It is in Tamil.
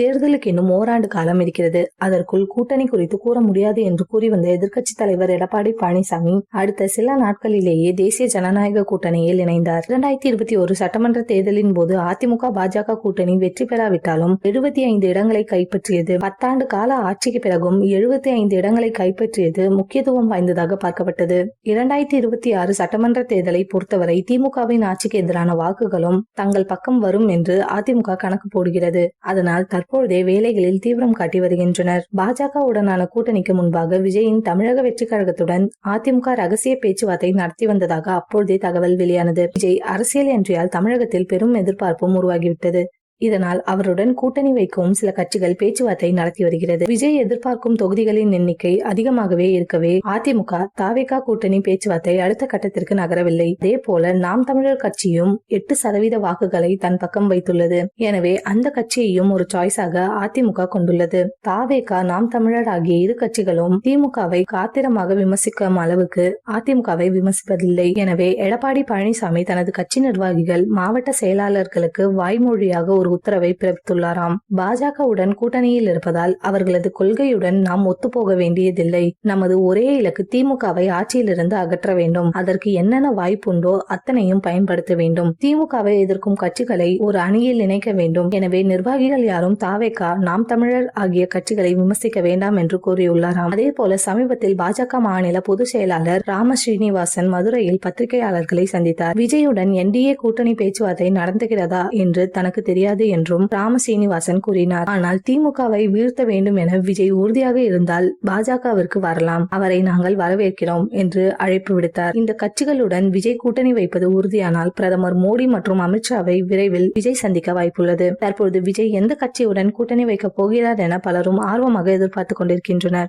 தேர்தலுக்கு இன்னும் ஓராண்டு காலம் இருக்கிறது. அதற்குள் கூட்டணி குறித்து கூற முடியாது என்று கூறி வந்த எதிர்க்கட்சி தலைவர் எடப்பாடி பழனிசாமி அடுத்த சில நாட்களிலேயே தேசிய ஜனநாயக கூட்டணியில் இணைந்தார். இரண்டாயிரத்தி இருபத்தி ஒரு சட்டமன்ற தேர்தலின் போது அதிமுக பாஜக கூட்டணி வெற்றி பெறாவிட்டாலும் எழுபத்தி ஐந்து இடங்களை கைப்பற்றியது. பத்தாண்டு கால ஆட்சிக்கு பிறகும் எழுபத்தி ஐந்து இடங்களை கைப்பற்றியது முக்கியத்துவம் வாய்ந்ததாக பார்க்கப்பட்டது. இரண்டாயிரத்தி இருபத்தி ஆறு சட்டமன்ற தேர்தலை பொறுத்தவரை திமுகவின் ஆட்சிக்கு எதிரான வாக்குகளும் தங்கள் பக்கம் வரும் என்று அதிமுக கணக்கு போடுகிறது. அதனால் தற்பொழுதே வேலைகளில் தீவிரம் காட்டி வருகின்றனர். பாஜகவுடனான கூட்டணிக்கு முன்பாக விஜயின் தமிழக வெற்றி கழகத்துடன் அதிமுக ரகசிய பேச்சுவார்த்தை நடத்தி வந்ததாக அப்பொழுதே தகவல் வெளியானது. விஜய் அரசியல் என்றால் தமிழகத்தில் பெரும் எதிர்பார்ப்பும் உருவாகிவிட்டது. இதனால் அவருடன் கூட்டணி வைக்கவும் சில கட்சிகள் பேச்சுவார்த்தை நடத்தி வருகிறது. விஜய் எதிர்பார்க்கும் தொகுதிகளின் எண்ணிக்கை அதிகமாகவே இருக்கவே அதிமுக தாவேகா கூட்டணி பேச்சுவார்த்தை அடுத்த கட்டத்திற்கு நகரவில்லை. அதே போல நாம் தமிழர் கட்சியும் எட்டு சதவீத வாக்குகளை தன் பக்கம் வைத்துள்ளது. எனவே அந்த கட்சியையும் ஒரு சாய்ஸாக அதிமுக கொண்டுள்ளது. தாவேகா நாம் தமிழர் ஆகிய இரு கட்சிகளும் திமுகவை காத்திரமாக விமர்சிக்கும் அளவுக்கு அதிமுகவை விமர்சிப்பதில்லை. எனவே எடப்பாடி பழனிசாமி தனது கட்சி நிர்வாகிகள் மாவட்ட செயலாளர்களுக்கு வாய்மொழியாக ஒரு உத்தரவை பிறப்பித்துள்ளாராம். பாஜகவுடன் கூட்டணியில் இருப்பதால் அவர்களது கொள்கையுடன் நாம் ஒத்துப்போக வேண்டியதில்லை. நமது ஒரே இலக்கு திமுகவை ஆட்சியிலிருந்து அகற்ற வேண்டும். அதற்கு என்னென்ன வாய்ப்புண்டோ அத்தனையும் பயன்படுத்த வேண்டும். திமுகவை எதிர்க்கும் கட்சிகளை ஒரு அணியில் இணைக்க வேண்டும். எனவே நிர்வாகிகள் யாரும் தாவேக்கா நாம் தமிழர் ஆகிய கட்சிகளை விமர்சிக்க வேண்டாம் என்று கூறியுள்ளாராம். அதே போல சமீபத்தில் பாஜக மாநில பொதுச் செயலாளர் ராம ஸ்ரீனிவாசன் மதுரையில் பத்திரிகையாளர்களை சந்தித்தார். விஜயுடன் என்டிஏ கூட்டணி பேச்சுவார்த்தை நடந்துகிறதா என்று தனக்கு தெரியாது. என்றும் ராம சீனிவாசன் கூறினார். ஆனால் திமுகவை வீழ்த்த வேண்டும் என விஜய் உறுதியாக இருந்தால் பாஜகவிற்கு வரலாம். அவரை நாங்கள் வரவேற்கிறோம் என்று அழைப்பு விடுத்தார். இந்த கட்சிகளுடன் விஜய் கூட்டணி வைப்பது உறுதியானால் பிரதமர் மோடி மற்றும் அமித்ஷாவை விரைவில் விஜய் சந்திக்க வாய்ப்புள்ளது. தற்பொழுது விஜய் எந்த கட்சியுடன் கூட்டணி வைக்கப் போகிறார் என பலரும் ஆர்வமாக எதிர்பார்த்துக் கொண்டிருக்கின்றனர்.